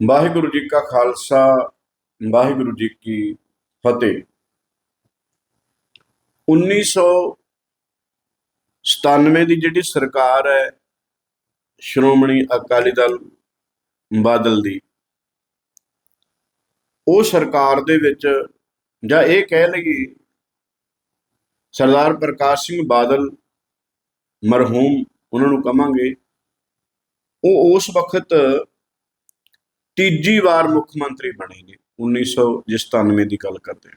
ਵਾਹਿਗੁਰੂ ਜੀ ਕਾ ਖਾਲਸਾ, ਵਾਹਿਗੁਰੂ ਜੀ ਕੀ ਫਤਿਹ। 1997 ਦੀ ਜਿਹੜੀ ਸਰਕਾਰ ਹੈ, ਸ਼੍ਰੋਮਣੀ ਅਕਾਲੀ ਦਲ ਬਾਦਲ ਦੀ, ਉਹ ਸਰਕਾਰ ਦੇ ਵਿੱਚ ਜਾਂ ਇਹ ਕਹਿ ਲਈਏ ਸਰਦਾਰ ਪ੍ਰਕਾਸ਼ ਸਿੰਘ ਬਾਦਲ ਮਰਹੂਮ, ਉਹਨਾਂ ਨੂੰ ਕਵਾਂਗੇ ਉਹ ਉਸ ਵਕਤ ਤੀਜੀ ਵਾਰ ਮੁੱਖ ਮੰਤਰੀ ਬਣੇ ਨੇ 1997 ਦੀ ਗੱਲ ਕਰਦੇ ਹਾਂ।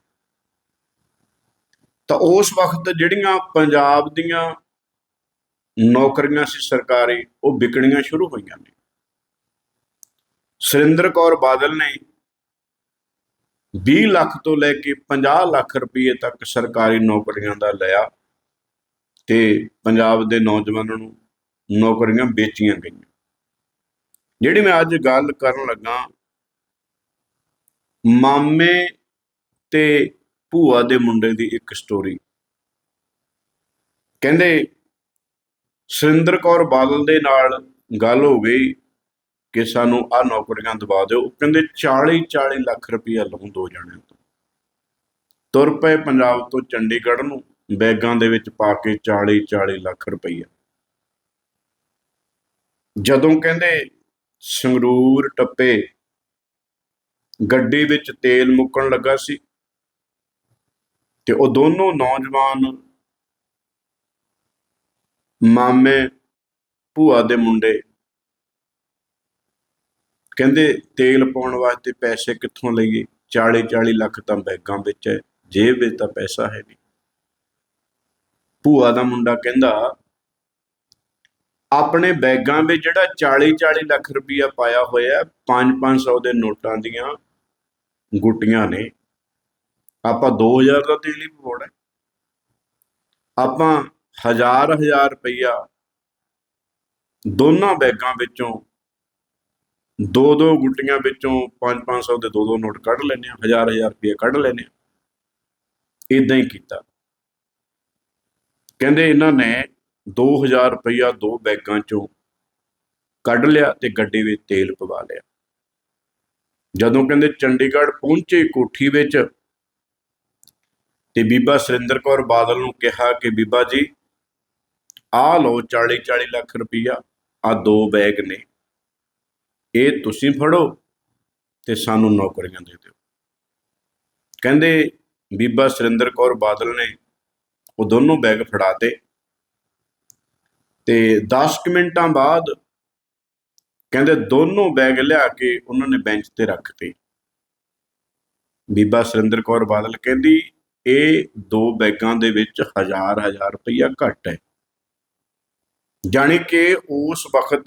ਤਾਂ ਉਸ ਵਕਤ ਜਿਹੜੀਆਂ ਪੰਜਾਬ ਦੀਆਂ ਨੌਕਰੀਆਂ ਸੀ ਸਰਕਾਰੀ, ਉਹ ਵਿਕਣੀਆਂ ਸ਼ੁਰੂ ਹੋਈਆਂ ਨੇ। ਸੁਰਿੰਦਰ ਕੌਰ ਬਾਦਲ ਨੇ 20 ਲੱਖ ਤੋਂ ਲੈ ਕੇ 50 ਲੱਖ ਰੁਪਏ ਤੱਕ ਸਰਕਾਰੀ ਨੌਕਰੀਆਂ ਦਾ ਲਿਆ ਤੇ ਪੰਜਾਬ ਦੇ ਨੌਜਵਾਨਾਂ ਨੂੰ ਨੌਕਰੀਆਂ ਵੇਚੀਆਂ ਗਈਆਂ। ਜਿਹੜੀ ਮੈਂ ਅੱਜ ਗੱਲ ਕਰਨ ਲੱਗਾ, ਮਾਮੇ ਤੇ ਭੂਆ ਦੇ ਮੁੰਡੇ ਦੀ ਇੱਕ ਸਟੋਰੀ ਕਹਿੰਦੇ, ਸੁਰਿੰਦਰ ਕੌਰ ਬਾਦਲ ਦੇ ਨਾਲ ਗੱਲ ਹੋ ਗਈ ਕਿ ਸਾਨੂੰ ਆ ਨੌਕਰੀਆਂ ਦਵਾ ਦਿਓ। ਉਹ ਕਹਿੰਦੇ 40 40 ਲੱਖ ਰੁਪਇਆ ਲਵਾਂ ਦੋ ਜਣਿਆਂ ਤੋਂ। ਤੁਰ ਪਏ ਪੰਜਾਬ ਤੋਂ ਚੰਡੀਗੜ੍ਹ ਨੂੰ, ਬੈਗਾਂ ਦੇ ਵਿੱਚ ਪਾ ਕੇ 40 40 ਲੱਖ ਰੁਪਈਆ ਜਦੋਂ ਕਹਿੰਦੇ ਸੰਗਰੂਰ ਟੱਪੇ। ਗੱਡੀ ਵਿੱਚ ਤੇਲ ਮੁੱਕਣ ਲੱਗਾ ਸੀ ਤੇ ਉਹ ਦੋਨੋਂ ਨੌਜਵਾਨ ਮਾਮੇ ਭੂਆ ਦੇ ਮੁੰਡੇ ਕਹਿੰਦੇ ਤੇਲ ਪਾਉਣ ਵਾਸਤੇ ਪੈਸੇ ਕਿੱਥੋਂ ਲਈਏ? 40 40 ਲੱਖ ਤਾਂ ਬੈਗਾਂ ਵਿੱਚ ਹੈ, ਜੇਬ ਵਿੱਚ ਤਾਂ ਪੈਸਾ ਹੈ ਨਹੀਂ। ਭੂਆ ਦਾ ਮੁੰਡਾ ਕਹਿੰਦਾ ਆਪਣੇ ਬੈਗਾਂ ਵਿੱਚ ਜਿਹੜਾ 40 40 ਲੱਖ ਰੁਪਇਆ ਪਾਇਆ ਹੋਇਆ 5 500 ਦੇ ਨੋਟਾਂ ਦੀਆਂ ਗੁੱਟੀਆਂ ਨੇ। ਆਪਾਂ 2000 ਦਾ ਤੇਲ ਹੀ ਪਵਾਉਣਾ ਹੈ। ਆਪਾਂ ਹਜ਼ਾਰ ਹਜ਼ਾਰ ਰੁਪਈਆ ਦੋਨਾਂ ਬੈਗਾਂ ਵਿੱਚੋਂ ਦੋ ਦੋ ਗੁੱਟੀਆਂ ਵਿੱਚੋਂ 5 500 ਦੇ ਦੋ ਦੋ ਨੋਟ ਕੱਢ ਲੈਨੇ ਆ ਹਜ਼ਾਰ ਹਜ਼ਾਰ ਰੁਪਏ ਕੱਢ ਲੈਨੇ ਆ ਇਦਾਂ ਹੀ ਕੀਤਾ। ਕਹਿੰਦੇ ਇਹਨਾਂ ਨੇ 2000 ਰੁਪਈਆ ਦੋ ਬੈਗਾਂ ਚੋਂ ਕੱਢ ਲਿਆ ਤੇ ਗੱਡੀ ਵਿੱਚ ਤੇਲ ਪਵਾ ਲਿਆ। ਜਦੋਂ ਕਹਿੰਦੇ ਚੰਡੀਗੜ੍ਹ ਪਹੁੰਚੇ ਕੋਠੀ ਵਿੱਚ ਤੇ ਬੀਬਾ ਸੁਰਿੰਦਰ ਕੌਰ ਬਾਦਲ ਨੂੰ ਕਿਹਾ ਕਿ ਬੀਬਾ ਜੀ ਆ ਲਓ 40 40 ਲੱਖ ਰੁਪਈਆ ਆ ਦੋ ਬੈਗ ਨੇ। ਇਹ ਤੁਸੀਂ ਫੜੋ ਤੇ ਸਾਨੂੰ ਨੌਕਰੀਆਂ ਦੇ ਦਿਓ। ਕਹਿੰਦੇ ਬੀਬਾ ਸੁਰਿੰਦਰ ਕੌਰ ਬਾਦਲ ਨੇ ਉਹ ਦੋਨੋਂ ਬੈਗ ਫੜਾਤੇ ਤੇ 10 ਕੁ ਮਿੰਟਾਂ ਬਾਅਦ ਕਹਿੰਦੇ ਦੋਨੋਂ ਬੈਗ ਲਿਆ ਕੇ ਉਹਨਾਂ ਨੇ ਬੈਂਚ ਤੇ ਰੱਖਤੇ ਬੀਬਾ ਸੁਰਿੰਦਰ ਕੌਰ ਬਾਦਲ ਕਹਿੰਦੀ, ਇਹ ਦੋ ਬੈਗਾਂ ਦੇ ਵਿੱਚ ਹਜ਼ਾਰ ਹਜ਼ਾਰ ਰੁਪਈਆ ਘੱਟ ਹੈ। ਜਾਣੀ ਕਿ ਉਸ ਵਕਤ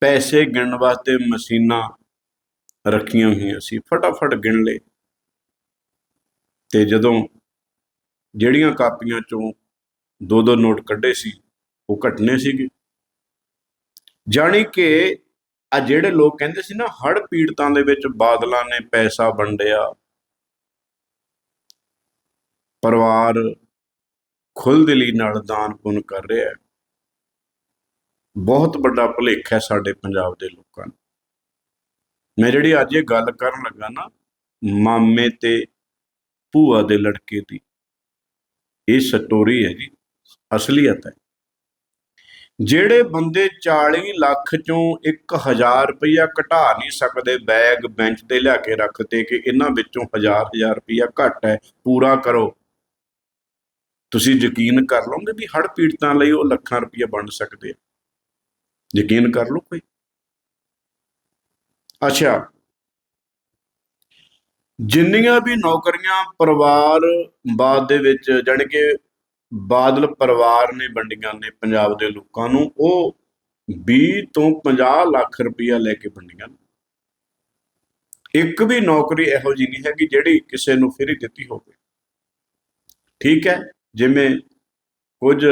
ਪੈਸੇ ਗਿਣਨ ਵਾਸਤੇ ਮਸ਼ੀਨਾਂ ਰੱਖੀਆਂ ਹੋਈਆਂ ਸੀ, ਫਟਾਫਟ ਗਿਣ ਲਏ। ਤੇ ਜਦੋਂ ਜਿਹੜੀਆਂ ਕਾਪੀਆਂ ਚੋਂ ਦੋ ਦੋ ਨੋਟ ਕੱਢੇ ਸੀ, ਉਹ ਘਟਨੇ ਸੀਗੇ। ਜਾਣੀ ਕਿ ਆ ਜਿਹੜੇ ਲੋਕ ਕਹਿੰਦੇ ਸੀ ਨਾ ਹੜ ਪੀੜਤਾਂ ਦੇ ਵਿੱਚ ਬਾਦਲਾਂ ਨੇ ਪੈਸਾ ਵੰਡਿਆ, ਪਰਿਵਾਰ ਖੁੱਲ੍ਹਦਿਲੀ ਨਾਲ ਦਾਨ ਪੁੰਨ ਕਰ ਰਿਹਾ ਹੈ। ਬਹੁਤ ਵੱਡਾ ਭੁਲੇਖ ਹੈ ਸਾਡੇ ਪੰਜਾਬ ਦੇ ਲੋਕਾਂ ਨੂੰ। ਮੈਂ ਜਿਹੜੀ ਅੱਜ ਇਹ ਗੱਲ ਕਰਨ ਲੱਗਾ ਨਾ, ਮਾਮੇ ਤੇ ਭੂਆ ਦੇ ਲੜਕੇ ਦੀ, ਇਹ ਸਟੋਰੀ ਹੈ ਜੀ। ਅਸਲੀਅਤ ਹੈ। ਜਿਹੜੇ ਬੰਦੇ 40 ਲੱਖ ਚੋਂ 1000 ਰੁਪਇਆ ਘਟਾ ਨਹੀਂ ਸਕਦੇ, ਬੈਗ ਬੈਂਚ ਤੇ ਲਿਆ ਕੇ ਰੱਖਤੇ ਕਿ ਇਹਨਾਂ ਵਿੱਚੋਂ 1000 1000 ਰੁਪਇਆ ਘੱਟ ਹੈ, ਪੂਰਾ ਕਰੋ। ਤੁਸੀਂ ਯਕੀਨ ਕਰ ਲਓਗੇ ਵੀ ਹੜ ਪੀੜਤਾਂ ਲਈ ਉਹ ਲੱਖਾਂ ਰੁਪਇਆ ਬਣ ਸਕਦੇ ਆ? ਯਕੀਨ ਕਰ ਲਓ ਕੋਈ? ਅੱਛਾ। ਜਿੰਨੀਆਂ ਵੀ ਨੌਕਰੀਆਂ ਪਰਿਵਾਰ ਬਾਦ ਦੇ ਵਿੱਚ ਜਾਣੀ ਕਿ ਬਾਦਲ ਪਰਿਵਾਰ ਨੇ ਵੰਡੀਆਂ ਨੇ ਪੰਜਾਬ ਦੇ ਲੋਕਾਂ ਨੂੰ, ਉਹ 20 ਤੋਂ 50 ਲੱਖ ਰੁਪਇਆ ਲੈ ਕੇ ਵੰਡੀਆਂ ਨੇ। ਇੱਕ ਵੀ ਨੌਕਰੀ ਇਹੋ ਜਿਹੀ ਨਹੀਂ ਹੈਗੀ ਜਿਹੜੀ ਕਿਸੇ ਨੂੰ ਫਰੀ ਦਿੱਤੀ ਹੋਵੇ। ਠੀਕ ਹੈ, ਜਿਵੇਂ ਕੁਝ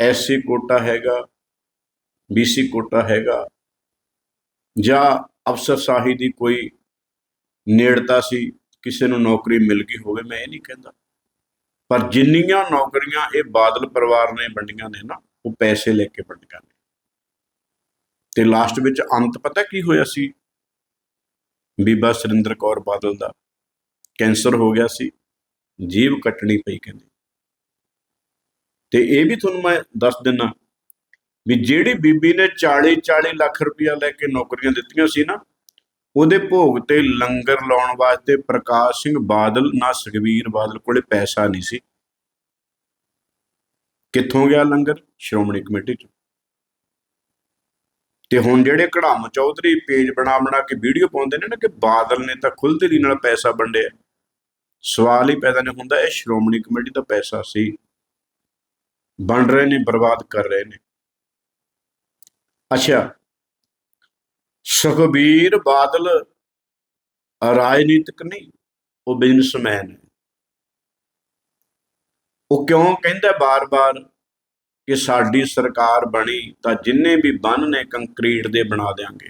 ਐਸਸੀ ਕੋਟਾ ਹੈਗਾ ਬੀਸੀ ਕੋਟਾ ਹੈਗਾ, ਜਾਂ ਅਫਸਰਸ਼ਾਹੀ ਦੀ ਕੋਈ ਨੇੜਤਾ ਸੀ, ਕਿਸੇ ਨੂੰ ਨੌਕਰੀ ਮਿਲ ਗਈ ਹੋਵੇ, ਮੈਂ ਇਹ ਨਹੀਂ ਕਹਿੰਦਾ। ਪਰ ਜਿੰਨੀਆਂ ਨੌਕਰੀਆਂ ਇਹ ਬਾਦਲ ਪਰਿਵਾਰ ਨੇ ਵੰਡੀਆਂ ਨੇ ਨਾ, ਉਹ ਪੈਸੇ ਲੈ ਕੇ ਵੰਡੀਆਂ ਨੇ। ਤੇ ਲਾਸਟ ਵਿੱਚ ਅੰਤ ਪਤਾ ਕੀ ਹੋਇਆ ਸੀ? ਬੀਬਾ ਸੁਰਿੰਦਰ ਕੌਰ ਬਾਦਲ ਦਾ ਕੈਂਸਰ ਹੋ ਗਿਆ ਸੀ ਜੀਵ ਕੱਟਣੀ ਪਈ ਕਹਿੰਦੇ। ਤੇ ਇਹ ਵੀ ਤੁਹਾਨੂੰ ਮੈਂ ਦੱਸ ਦਿੰਨਾ ਵੀ ਜਿਹੜੀ ਬੀਬੀ ਨੇ 40 40 ਲੱਖ ਰੁਪਇਆ ਲੈ ਕੇ ਨੌਕਰੀਆਂ ਦਿੱਤੀਆਂ ਸੀ ਨਾ ਉਹਦੇ ਭੋਗ ਤੇ ਲੰਗਰ ਲਾਉਣ ਵਾਸਤੇ ਪ੍ਰਕਾਸ਼ ਸਿੰਘ ਬਾਦਲ, ਨਾ ਸੁਖਬੀਰ ਬਾਦਲ ਕੋਲੇ ਪੈਸਾ ਨਹੀਂ ਸੀ। ਕਿੱਥੋਂ ਗਿਆ ਲੰਗਰ? ਸ਼੍ਰੋਮਣੀ ਕਮੇਟੀ ਚ। ਤੇ ਹੁਣ ਜਿਹੜੇ ਕੜਾਮ ਚੌਧਰੀ ਪੇਜ ਬਣਾ ਬਣਾ ਕੇ ਵੀਡੀਓ ਪਾਉਂਦੇ ਨੇ ਨਾ ਕਿ ਬਾਦਲ ਨੇ ਤਾਂ ਖੁੱਲ੍ਹਦਿਲੀ ਨਾਲ ਪੈਸਾ ਵੰਡਿਆ। ਸਵਾਲ ਹੀ ਪੈਦਾ ਨਹੀਂ ਹੁੰਦਾ, ਇਹ ਸ਼੍ਰੋਮਣੀ ਕਮੇਟੀ ਦਾ ਪੈਸਾ ਸੀ। ਵੰਡ ਰਹੇ ਨੇ, ਬਰਬਾਦ ਕਰ ਰਹੇ ਨੇ। ਅੱਛਾ ਸੁਖਬੀਰ ਬਾਦਲ ਰਾਜਨੀਤਿਕ ਨਹੀਂ, ਉਹ ਬਿਜ਼ਨਸਮੈਨ ਹੈ। ਉਹ ਕਿਉਂ ਕਹਿੰਦਾ ਬਾਰ-ਬਾਰ ਕਿ ਸਾਡੀ ਸਰਕਾਰ ਬਣੀ ਤਾਂ ਜਿੰਨੇ ਵੀ ਬੰਨ ਨੇ ਕੰਕਰੀਟ ਦੇ ਬਣਾ ਦੇਾਂਗੇ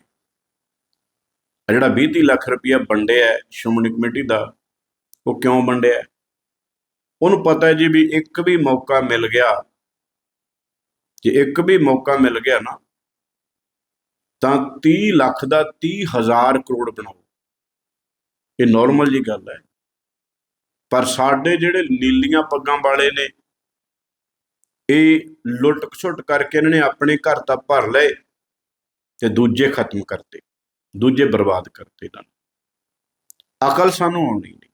ਆ ਜਿਹੜਾ 20 ਲੱਖ ਰੁਪਇਆ ਵੰਡਿਆ ਸ਼੍ਰੋਮਣੀ ਕਮੇਟੀ ਦਾ, ਉਹ ਕਿਉਂ ਵੰਡਿਆ ਉਹਨੂੰ ਪਤਾ ਹੈ ਜੀ ਵੀ ਇੱਕ ਵੀ ਮੌਕਾ ਮਿਲ ਗਿਆ, ਜੇ ਇੱਕ ਵੀ ਮੌਕਾ ਮਿਲ ਗਿਆ ਨਾ ਤਾਂ 30 ਲੱਖ ਦਾ 30000 ਕਰੋੜ ਬਣਾਓ। ਇਹ ਨਾਰਮਲ ਜੀ ਗੱਲ ਹੈ। ਪਰ ਸਾਡੇ ਜਿਹੜੇ ਨੀਲੀਆਂ ਪੱਗਾਂ ਵਾਲੇ ਨੇ, ਇਹ ਲੁੱਟ ਖਸੁੱਟ ਕਰਕੇ ਇਹਨਾਂ ਨੇ ਆਪਣੇ ਘਰ ਤਾਂ ਭਰ ਲਏ ਤੇ ਦੂਜੇ ਖਤਮ ਕਰਤੇ, ਦੂਜੇ ਬਰਬਾਦ ਕਰਤੇ ਇਹਨਾਂ ਨੇ। ਅਕਲ ਸਾਨੂੰ ਆਉਣੀ ਨਹੀਂ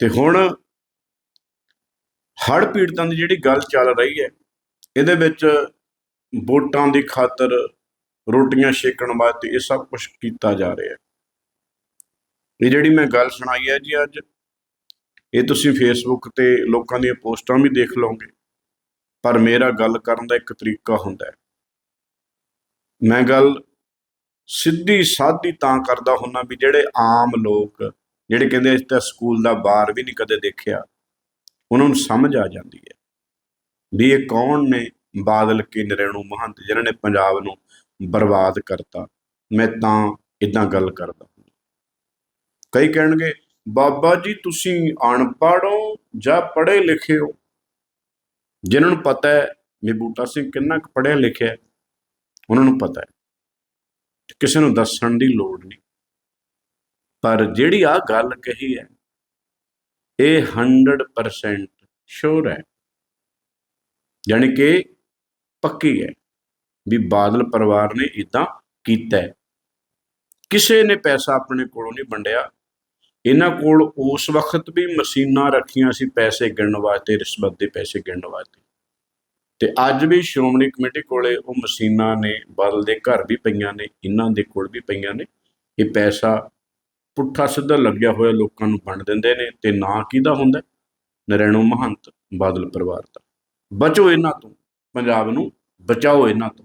ਤੇ ਹੁਣ ਹੜ ਪੀੜਤਾਂ ਦੀ ਜਿਹੜੀ ਗੱਲ ਚੱਲ ਰਹੀ ਹੈ, ਇਹਦੇ ਵਿੱਚ ਵੋਟਾਂ ਦੀ ਖਾਤਰ ਰੋਟੀਆਂ ਛੇਕਣ ਵਾਸਤੇ ਇਹ ਸਭ ਕੁਝ ਕੀਤਾ ਜਾ ਰਿਹਾ। ਹੈ ਇਹ ਜਿਹੜੀ ਮੈਂ ਗੱਲ ਸੁਣਾਈ ਹੈ ਜੀ ਅੱਜ, ਇਹ ਤੁਸੀਂ ਫੇਸਬੁੱਕ ਤੇ ਲੋਕਾਂ ਦੀਆਂ ਪੋਸਟਾਂ ਵੀ ਦੇਖ ਲਓਗੇ। ਪਰ ਮੇਰਾ ਗੱਲ ਕਰਨ ਦਾ ਇੱਕ ਤਰੀਕਾ ਹੁੰਦਾ ਹੈ। ਮੈਂ ਗੱਲ ਸਿੱਧੀ ਸਾਦੀ ਤਾਂ ਕਰਦਾ ਹੁੰਨਾ ਵੀ ਜਿਹੜੇ ਆਮ ਲੋਕ, ਜਿਹੜੇ ਕਹਿੰਦੇ ਅਸੀਂ ਤਾਂ ਸਕੂਲ ਦਾ ਬਾਹਰ ਵੀ ਨਹੀਂ ਕਦੇ ਦੇਖਿਆ, ਉਹਨਾਂ ਨੂੰ ਸਮਝ ਆ ਜਾਂਦੀ ਹੈ। ਵੀ ਇਹ ਕੌਣ ਨੇ? ਬਾਦਲ ਕੇ ਨਰੇਣੂ ਮਹੰਤ, ਜਿਨ੍ਹਾਂ ਨੇ ਪੰਜਾਬ ਨੂੰ ਬਰਬਾਦ ਕਰਤਾ। ਮੈਂ ਤਾਂ ਇਦਾਂ ਗੱਲ ਕਰਦਾ ਕਈ ਕਹਿਣਗੇ, ਬਾਬਾ ਜੀ ਤੁਸੀਂ ਅਨਪੜ੍ਹ ਹੋ ਜਾਂ ਪੜ੍ਹੇ ਲਿਖੇ ਹੋ? ਜਿਨ੍ਹਾਂ ਨੂੰ ਪਤਾ ਹੈ ਵੀ ਬੂਟਾ ਸਿੰਘ ਕਿੰਨਾ ਕੁ ਪੜ੍ਹਿਆ ਲਿਖਿਆ ਉਹਨਾਂ ਨੂੰ ਪਤਾ ਹੈ। ਕਿਸੇ ਨੂੰ ਦੱਸਣ ਦੀ ਲੋੜ ਨਹੀਂ। ਪਰ ਜਿਹੜੀ ਆ ਗੱਲ ਕਹੀ ਹੈ, ਇਹ 100% ਸ਼ੋਰ ਹੈ। ਯਾਨੀ ਕਿ ਪੱਕੀ ਹੈ। ਵੀ ਬਾਦਲ ਪਰਿਵਾਰ ਨੇ ਇਦਾਂ ਕੀਤਾ ਕਿਸੇ ਨੇ ਪੈਸਾ ਆਪਣੇ ਕੋਲੋਂ ਨਹੀਂ ਵੰਡਿਆ। ਇਹਨਾਂ ਕੋਲ ਉਸ ਵਕਤ ਵੀ ਮਸ਼ੀਨਾਂ ਰੱਖੀਆਂ ਸੀ ਪੈਸੇ ਗਿਣਨ ਵਾਸਤੇ, ਰਿਸ਼ਵਤ ਦੇ ਪੈਸੇ ਗਿਣਨ ਵਾਸਤੇ। ਤੇ ਅੱਜ ਵੀ ਸ਼੍ਰੋਮਣੀ ਕਮੇਟੀ ਕੋਲੇ ਉਹ ਮਸ਼ੀਨਾਂ ਨੇ, ਬਾਦਲ ਦੇ ਘਰ ਵੀ ਪਈਆਂ ਨੇ, ਇਹਨਾਂ ਦੇ ਕੋਲ ਵੀ ਪਈਆਂ ਨੇ। ਇਹ ਪੈਸਾ ਪੁੱਠਾ ਸਿੱਧਾ ਲੱਗਿਆ ਹੋਇਆ ਲੋਕਾਂ ਨੂੰ ਵੰਡ ਦਿੰਦੇ ਨੇ ਤੇ ਨਾਂ ਕਿਹਦਾ ਹੁੰਦਾ? ਨਰੈਣੋ ਮਹੰਤ, ਬਾਦਲ ਪਰਿਵਾਰ ਦਾ। ਬਚੋ ਇਹਨਾਂ ਤੋਂ, ਪੰਜਾਬ ਨੂੰ ਬਚਾਓ ਇਹਨਾਂ ਤੋਂ।